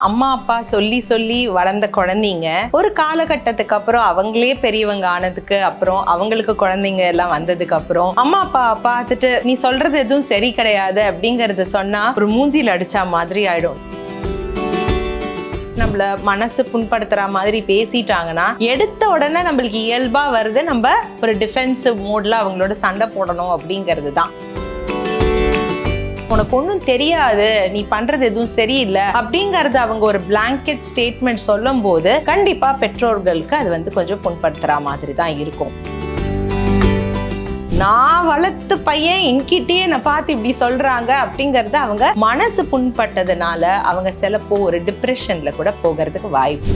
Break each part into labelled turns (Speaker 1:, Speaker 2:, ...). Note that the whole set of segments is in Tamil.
Speaker 1: அம்மா அப்பா சொல்லி சொல்லி வளர்ந்த குழந்தைங்க ஒரு காலகட்டத்துக்கு அப்புறம் அவங்களே பெரியவங்க ஆனதுக்கு அப்புறம் அவங்களுக்கு குழந்தைங்க எல்லாம் வந்ததுக்கு அப்புறம் அம்மா அப்பா பார்த்துட்டு நீ சொல்றது எதுவும் சரி கிடையாது அப்படிங்கறத சொன்னா ஒரு மூஞ்சியில் அடிச்சா மாதிரி ஆயிடும். நம்மள மனசு புண்படுத்துற மாதிரி பேசிட்டாங்கன்னா எடுத்த உடனே நம்மளுக்கு இயல்பா வருது நம்ம ஒரு டிஃபென்சிவ் மோட்ல அவங்களோட சண்டை போடணும் அப்படிங்கிறது தான். உனக்கு ஒன்றும் தெரியாது நீ பண்றது எதுவும் சரியில்லை அப்படிங்கறது அவங்க ஒரு பிளாங்கெட் ஸ்டேட்மெண்ட் சொல்லும் போது கண்டிப்பா பெற்றோர்களுக்கு அது வந்து கொஞ்சம் புண்படுத்துற மாதிரி தான் இருக்கும். நான் வளர்த்து பையன் என்கிட்டயே என்னை பார்த்து இப்படி சொல்றாங்க அப்படிங்கறது அவங்க மனசு புண்பட்டதுனால அவங்க சிலப்போ ஒரு டிப்ரெஷன்ல கூட போகிறதுக்கு வாய்ப்பு.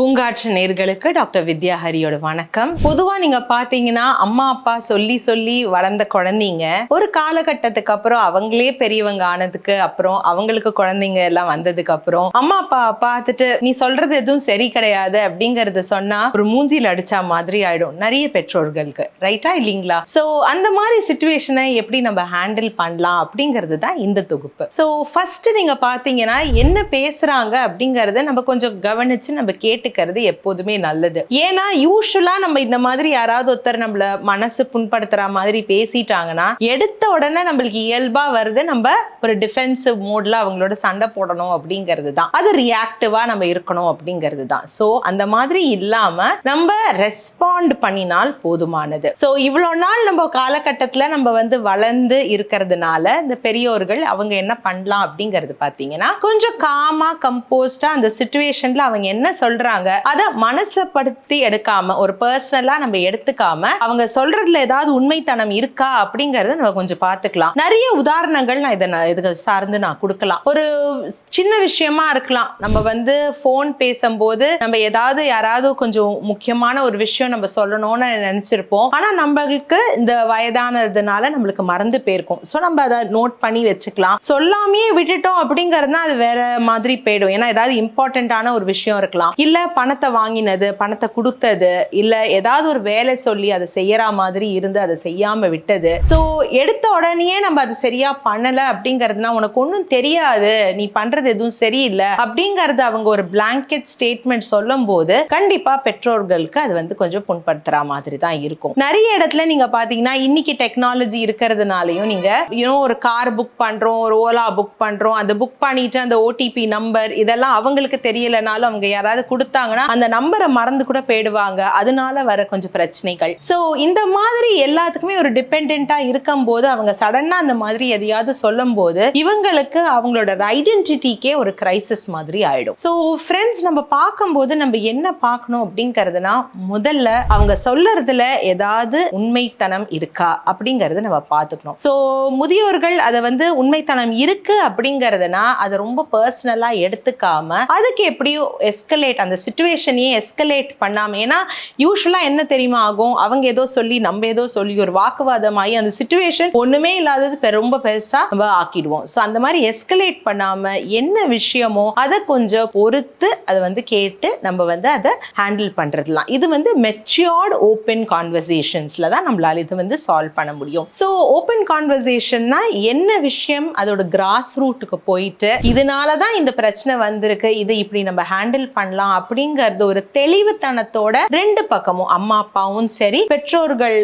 Speaker 1: பூங்காற்று நேர்களுக்கு டாக்டர் வித்யா ஹரியோட வணக்கம். பொதுவா நீங்க பாத்தீங்கன்னா அம்மா அப்பா சொல்லி சொல்லி வளர்ந்த குழந்தைங்க ஒரு காலகட்டத்துக்கு அப்புறம் அவங்களே பெரியவங்க ஆனதுக்கு அப்புறம் அவங்களுக்கு குழந்தைங்க எல்லாம் வந்ததுக்கு அப்புறம் அம்மா அப்பா பார்த்துட்டு நீ சொல்றது எதுவும் சரி கிடையாது அப்படிங்கறத சொன்னா ஒரு மூஞ்சியில் அடிச்சா மாதிரி ஆயிடும் நிறைய பெற்றோர்களுக்கு. ரைட்டா இல்லைங்களா? சோ அந்த மாதிரி சுச்சுவேஷனை எப்படி நம்ம ஹேண்டில் பண்ணலாம் அப்படிங்கிறது தான் இந்த தொகுப்பு. ஸோ ஃபர்ஸ்ட் நீங்க பாத்தீங்கன்னா என்ன பேசுறாங்க அப்படிங்கறத நம்ம கொஞ்சம் கவனிச்சு நம்ம கேட்டு கேட்டுக்கிறது எப்போதுமே நல்லது. ஏன்னா யூஸ்வலா நம்ம இந்த மாதிரி யாராவது ஒருத்தர் நம்மள மனசு புண்படுத்துற மாதிரி பேசிட்டாங்கன்னா எடுத்த உடனே நம்மளுக்கு இயல்பா வருது நம்ம ஒரு டிஃபென்சிவ் மோட்ல அவங்களோட சண்டை போடணும் அப்படிங்கிறது தான். அது ரியாக்டிவா நம்ம இருக்கணும் அப்படிங்கிறது தான். ஸோ அந்த மாதிரி இல்லாம நம்ம ரெஸ்பாண்ட் பண்ணினால் போதுமானது. ஸோ இவ்வளோ நாள் நம்ம காலகட்டத்துல நம்ம வந்து வளர்ந்து இருக்கிறதுனால இந்த பெரியோர்கள் அவங்க என்ன பண்ணலாம் அப்படிங்கிறது பார்த்தீங்கன்னா கொஞ்சம் காமா கம்போஸ்டா அந்த சுச்சுவேஷன்ல அவங்க என்ன சொல்றாங்க அதை மனசப்படுத்தி எடுக்காம ஒரு பர்சனலா நம்ம எடுத்துக்காம அவங்க சொல்றதுல ஏதாவது உண்மைத்தனம் இருக்கா அப்படிங்கறத நம்ம கொஞ்சம் பார்த்துக்கலாம். நிறைய உதாரணங்கள் நான் இதை இதுக்கு சார்ந்து நான் கொடுக்கலாம். ஒரு சின்ன விஷயமா இருக்கலாம். நம்ம வந்து ஃபோன் பேசும்போது நம்ம ஏதாவது யாராவது கொஞ்சம் முக்கியமான ஒரு விஷயம் நம்ம சொல்லணும்னு நினைச்சிருப்போம். ஆனா நம்மளுக்கு இந்த வயதானதுனால நம்மளுக்கு மறந்து போயிருக்கும். ஸோ நம்ம அதை நோட் பண்ணி வச்சுக்கலாம். சொல்லாமையே விட்டுட்டோம் அப்படிங்கறதுனா அது வேற மாதிரி போயிடும். ஏன்னா ஏதாவது இம்பார்ட்டன்டான ஒரு விஷயம் இருக்கலாம். இல்ல பணத்தை வாங்கினது பணத்தை கொடுத்தது இல்ல ஏதாவது ஒரு வேலை சொல்லி அதை செய்யற மாதிரி இருந்து அதை செய்யாம விட்டது. ஸோ எடுத்த உடனே நம்ம அது சரியா பண்ணல அப்படிங்கறதுனா உனக்கு ஒன்றும் தெரியாது. நீ பண்றது எதுவும் சரியில்லை. அப்படிங்கறது அவங்க ஒரு பிளாங்கெட் ஸ்டேட்மெண்ட் சொல்லும் போது கண்டிப்பா பெற்றோர்களுக்கு அது வந்து கொஞ்சம் புண்படுத்துற மாதிரி தான் இருக்கும். நிறைய இடத்துல நீங்க பாத்தீங்கன்னா இன்னைக்கு டெக்னாலஜி இருக்கிறதுனாலையும் நீங்க யூனோ ஒரு கார் புக் பண்றோம் ஒரு ஓலா புக் பண்றோம் அந்த புக் பண்ணிட்டு அந்த ஓடிபி நம்பர் இதெல்லாம் அவங்களுக்கு தெரியலனாலும் அவங்க யாராவது கொடுத்தாங்கன்னா அந்த நம்பரை மறந்து கூட போயிடுவாங்க. அதனால வர கொஞ்சம் பிரச்சனைகள். ஸோ இந்த மாதிரி எல்லாத்துக்குமே ஒரு டிபெண்டா இருக்கும் போது அவங்க சடனா அந்த மாதிரி எதையாவது சொல்லும் போது இவங்களுக்கு அவங்களோட ஐடென்டிட்டிக்கே ஒரு கிரைசிஸ் மாதிரி ஆயிடும். ஸோ ஃப்ரெண்ட்ஸ் நம்ம பார்க்கும்போது நம்ம என்ன பார்க்கணும் அப்படிங்கிறதுனா முதல்ல அவங்க சொல்லறதுல ஏதாவது உண்மைத்தனம் இருக்கா அப்படிங்கறத நம்ம பார்த்துக்கணும். ஸோ முதியோர்கள் அதை வந்து உண்மைத்தனம் இருக்கு அப்படிங்கறதுனா அதை ரொம்ப பர்சனலா எடுத்துக்காம அதுக்கு எப்படியும் எஸ்கலேட் அந்த சுச்சுவேஷனையே எஸ்கலேட் பண்ணாமல் ஏன்னா யூஸ்வலாக என்ன தெரியுமா ஆகும்? அவங்க ஏதோ சொல்லி நம்ம ஏதோ சொல்லி ஒரு வாக்குவாதமாகி அந்த சுச்சுவேஷன் ஒன்றுமே இல்லாதது ரொம்ப பெருசாக நம்ம ஆக்கிடுவோம். ஸோ அந்த மாதிரி எஸ்கலேட் பண்ணாமல் என்ன விஷயமோ அதை கொஞ்சம் பொறுத்து அதை வந்து கேட்டு நம்ம வந்து அதை ஹேண்டில் பண்ணுறதுலாம் இது வந்து மெச்சியோர்டு ஓப்பன் கான்வர்சேஷன்ஸில் தான் நம்மளால் இது வந்து சால்வ் பண்ண முடியும். ஸோ ஓப்பன் கான்வர்சேஷன்னா என்ன விஷயம்? அதோட கிராஸ் ரூட்டுக்கு போயிட்டு இதனால தான் இந்த பிரச்சனை வந்திருக்கு. இதை இப்படி நம்ம ஹேண்டில் பண்ணலாம். அப்படிங்கறது ஒரு தெளிவுத்தனத்தோட ரெண்டு பக்கமும் அம்மா அப்பாவும் சரி பெற்றோர்கள்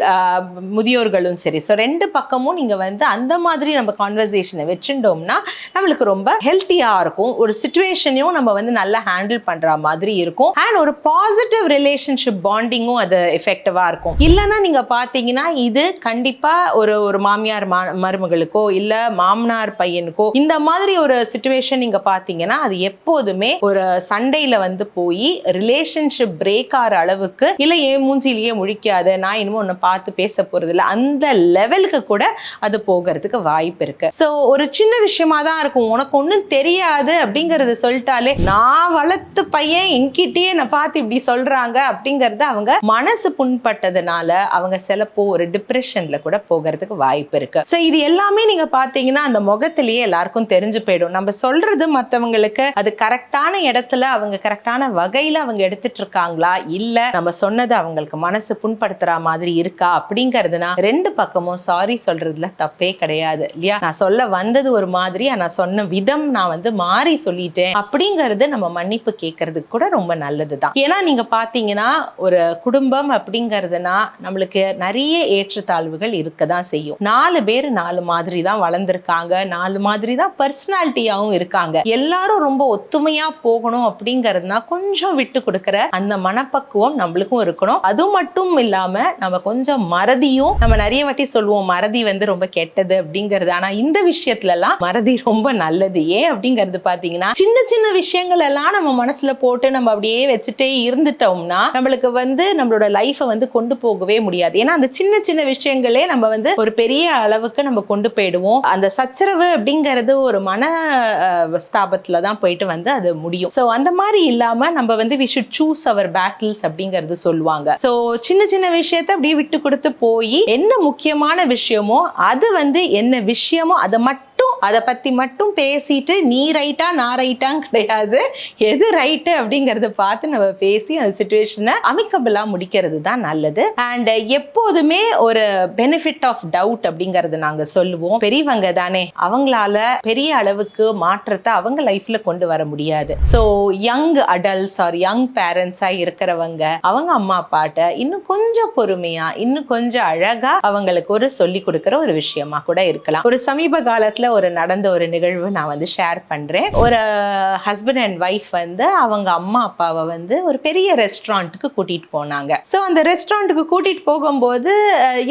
Speaker 1: முதியோர்களும் சரி. ஸோ ரெண்டு பக்கமும் நீங்க வந்து அந்த மாதிரி நம்ம கான்வர்சேஷனை வச்சுட்டோம்னா நம்மளுக்கு ரொம்ப ஹெல்த்தியா இருக்கும். ஒரு சுச்சுவேஷனையும் நம்ம வந்து நல்லா ஹேண்டில் பண்ற மாதிரி இருக்கும். அண்ட் ஒரு பாசிட்டிவ் ரிலேஷன்ஷிப் பாண்டிங்கும் அது எஃபெக்டிவா இருக்கும். இல்லைன்னா நீங்க பாத்தீங்கன்னா இது கண்டிப்பா ஒரு ஒரு மாமியார் மா- மருமகளுக்கோ இல்ல மாமனார் பையனுக்கோ இந்த மாதிரி ஒரு சுச்சுவேஷன் நீங்க பாத்தீங்கன்னா அது எப்போதுமே ஒரு சண்டையில வந்து போய் ரிலேஷன்ஷிப் பிரேக் ஆகிற அளவுக்கு இல்லை ஏன் மூஞ்சிலேயே முழிக்காத நான் இன்னமும் ஒன்னை பார்த்து பேச போறது அந்த லெவலுக்கு கூட அது போகிறதுக்கு வாய்ப்பு இருக்கு. ஸோ ஒரு சின்ன விஷயமா தான் இருக்கும். உனக்கு ஒன்றும் தெரியாது அப்படிங்கறது சொல்லிட்டாலே நான் வளர்த்து பையன் என்கிட்டயே என்னை பார்த்து இப்படி சொல்றாங்க அப்படிங்கறது அவங்க மனசு புண்பட்டதுனால அவங்க சிலப்போ ஒரு டிப்ரெஷன்ல கூட போகிறதுக்கு வாய்ப்பு இருக்கு. ஸோ இது எல்லாமே நீங்க பாத்தீங்கன்னா அந்த முகத்திலேயே எல்லாருக்கும் தெரிஞ்சு போயிடும். நம்ம சொல்றது மத்தவங்களுக்கு அது கரெக்டான இடத்துல அவங்க கரெக்டான வகையில அவங்க எடுத்துட்டு இருக்காங்களா இல்ல நம்ம சொன்னது அவங்களுக்கு மனசு புண்படுத்துற மாதிரி இருக்கா? அப்படிங்கிறதுனா ரெண்டு பக்கமும் சாரி சொல்றதுல தப்பே கிடையாது இல்லையா? நான் சொல்ல வந்தது ஒரு மாதிரி நான் சொன்ன விதம் நான் வந்து மாறி சொல்லிட்டேன். அப்படிங்கறது நம்ம மன்னிப்பு கேட்கறதுக்கு கூட ரொம்ப நல்லதுதான். ஏன்னா நீங்க பாத்தீங்கன்னா ஒரு குடும்பம் அப்படிங்கிறதுனா நம்மளுக்கு நிறைய ஏற்றத்தாழ்வுகள் இருக்க தான் செய்யும். நாலு பேர் நாலு மாதிரி தான் வளர்ந்துருக்காங்க. நாலு மாதிரி தான் பர்சனாலிட்டியாகவும் இருக்காங்க. எல்லாரும் ரொம்ப ஒத்துமையா போகணும் அப்படிங்கிறதுனா கொஞ்சம் விட்டு கொடுக்கிற அந்த மனப்பக்குவம் நம்மளுக்கும் இருக்கணும். அது மட்டும் இல்லாம நம்ம கொஞ்சம் மறதியும் நம்ம நிறைய வாட்டி சொல்லுவோம் மறதி வந்து ரொம்ப கெட்டது அப்படிங்கிறது. ஆனா இந்த விஷயத்துல எல்லாம் மறதி ரொம்ப நல்லது. ஏன் அப்படிங்கிறது பாத்தீங்கன்னா சின்ன சின்ன விஷயங்கள் எல்லாம் நம்ம மனசுல போட்டு நம்ம அப்படியே வச்சுட்டே இருந்துட்டோம்னா நம்மளுக்கு வந்து நம்மளோட லைஃபை வந்து கொண்டு போகவே முடியாது. ஏன்னா அந்த சின்ன சின்ன விஷயங்களே நம்ம வந்து ஒரு பெரிய அளவுக்கு நம்ம கொண்டு போயிடுவோம். அந்த சச்சரவு அப்படிங்கிறது ஒரு மன அஹ், ஸ்தாபத்துல தான் போயிட்டு வந்து அது முடியும். ஸோ அந்த மாதிரி இல்லாம நம்ம நம்ம வந்து we should choose our battles அப்படிங்கிறது சொல்லுவாங்க. ஸோ சின்ன சின்ன விஷயத்த அப்படியே விட்டு கொடுத்து போய் என்ன முக்கியமான விஷயமோ அது வந்து என்ன விஷயமோ அதை மட்டும் அதை பத்தி மட்டும் பேசிட்டு நீ ரைட்டா நான் ரைட்டான்னு கிடையாது. எது ரைட்டு அப்படிங்கறத பார்த்து நம்ம பேசி அந்த சுச்சுவேஷனை அமிக்கபிளாக முடிக்கிறது தான் நல்லது. அண்ட் எப்போதுமே ஒரு பெனிஃபிட் ஆஃப் டவுட் அப்படிங்கறது நாங்க சொல்லுவோம். பெரியவங்க தானே. அவங்களால பெரிய அளவுக்கு மாற்றத்தை அவங்க லைஃப்ல கொண்டு வர முடியாது. So young adults or young பேரண்ட்ஸாக இருக்கிறவங்க அவங்க அம்மா அப்பாட்ட இன்னும் கொஞ்சம் பொறுமையா இன்னும் கொஞ்சம் அழகா அவங்களுக்கு ஒரு சொல்லி கொடுக்கிற ஒரு விஷயமா கூட இருக்கலாம். ஒரு சமீப காலத்துல ஒரு நடந்த ஒரு நிகழ்வு நான் வந்து ஷேர் பண்ணுறேன் ஒரு ஹஸ்பண்ட் அண்ட் ஒய்ஃப் வந்து அவங்க அம்மா அப்பாவை வந்து ஒரு பெரிய ரெஸ்டாரண்ட்டுக்கு கூட்டிட்டு போனாங்க. ஸோ அந்த ரெஸ்டாரண்ட்டுக்கு கூட்டிகிட்டு போகும்போது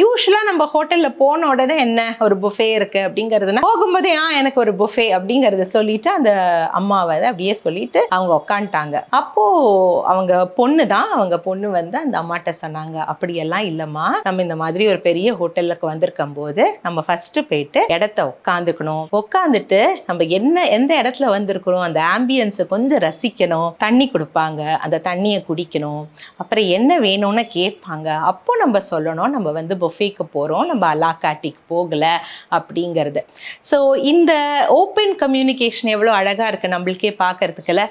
Speaker 1: யூஸ்வலாக நம்ம ஹோட்டலில் போன உடனே என்ன ஒரு புஃபே இருக்குது அப்படிங்கிறதுனா போகும்போதே ஆ எனக்கு ஒரு புஃபே அப்படிங்கறத சொல்லிட்டு அந்த அம்மாவை அப்படியே சொல்லிட்டு அவங்க உக்காந்துட்டாங்க. அப்போது அவங்க பொண்ணு தான் அவங்க பொண்ணு வந்து அந்த அம்மாட்ட சொன்னாங்க அப்படியெல்லாம் இல்லைம்மா. நம்ம இந்த மாதிரி ஒரு பெரிய ஹோட்டலுக்கு வந்திருக்கும் போது நம்ம ஃபஸ்ட்டு போயிட்டு இடத்த உட்காந்துக்கணும் உட்காந்துட்டு நம்ம என்ன எந்த இடத்துல வந்திருக்கிறோம் அந்த ஆம்பியன்ஸை கொஞ்சம் ரசிக்கணும் தண்ணி கொடுப்பாங்க அந்த தண்ணியை குடிக்கணும் அப்புறம் என்ன வேணும்னு கேட்பாங்க. அப்போ நம்ம சொல்லணும் நம்ம வந்து பொஃபேக்கு போகிறோம் நம்ம அலாக்காட்டிக்கு போகலை அப்படிங்கிறது. ஸோ இந்த ஓப்பன் கம்யூனிகேஷன் எவ்வளோ அழகாக இருக்குது நம்மளுக்கே பார்க்கறதுக்குல.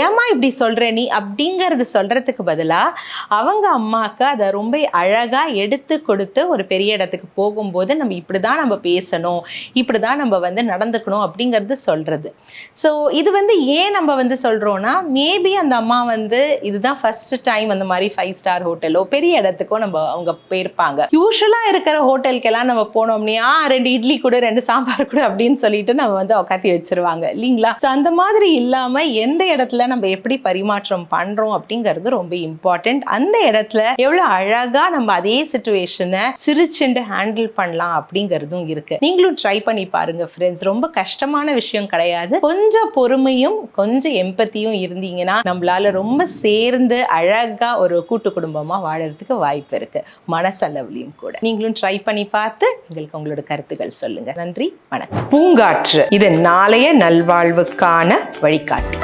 Speaker 1: ஏமா இப்படி சொல்கிற நீ? அப்படிங்கிறது சொல்கிறதுக்கு பதிலாக அவங்க அம்மாவுக்கு அதை ரொம்ப அழகாக எடுத்து கொடுத்து ஒரு பெரிய இடத்துக்கு போகும்போது நம்ம இப்படி தான் நம்ம பேசணும் இப்படி தான் நம்ம வந்து நடந்துக்கணும் அப்படிங்கிறது சொல்கிறது ஸோ இது வந்து ஏன் நம்ம வந்து சொல்கிறோன்னா மேபி அந்த அம்மா வந்து இதுதான் ஃபர்ஸ்ட் டைம் அந்த மாதிரி ஃபைவ் ஸ்டார் ஹோட்டலோ பெரிய இடத்துக்கோ நம்ம அவங்க போயிருப்பாங்க. யூஸ்வலாக இருக்கிற ஹோட்டலுக்கெல்லாம் நம்ம போனோம்னே ஆ ரெண்டு இட்லி கூட ரெண்டு சாம்பார் கூட அப்படின்னு சொல்லிட்டு நம்ம வந்து உக்காத்தி வச்சிருவாங்க இல்லைங்களா? ஸோ அந்த மாதிரி இல்லாமல் எந்த இடத்துல நம்ம எப்படி பரிமாற்றம் பண்ணுறோம் அப்படிங்கிறது ரொம்ப இம்பார்ட்டண்ட் அந்த இடத்துல எவ்வளோ அழகாக நம்ம அதே சுச்சுவேஷனை சிரிச்சுண்டு ஹேண்டில் பண்ணலாம் அப்படிங்கிறதும் இருக்கு. நீங்களும் ட்ரை பண்ணி பாருங்க பேரண்ட்ஸ் ரொம்ப கஷ்டமான விஷயம் கிடையாது. கொஞ்சம் பொறுமையும் கொஞ்சம் எம்பத்தியும் இருந்தீங்கன்னா நம்மளால ரொம்ப சேர்ந்து அழகா ஒரு கூட்டு குடும்பமா வாழறதுக்கு வாய்ப்பு இருக்கு. மனசளவுலையும் கூட. நீங்களும் ட்ரை பண்ணி பார்த்து எங்களுக்கு உங்களோட கருத்துக்கள் சொல்லுங்க. நன்றி வணக்கம். பூங்காற்று இது நாளைய நல்வாழ்வுக்கான வழிகாட்டி.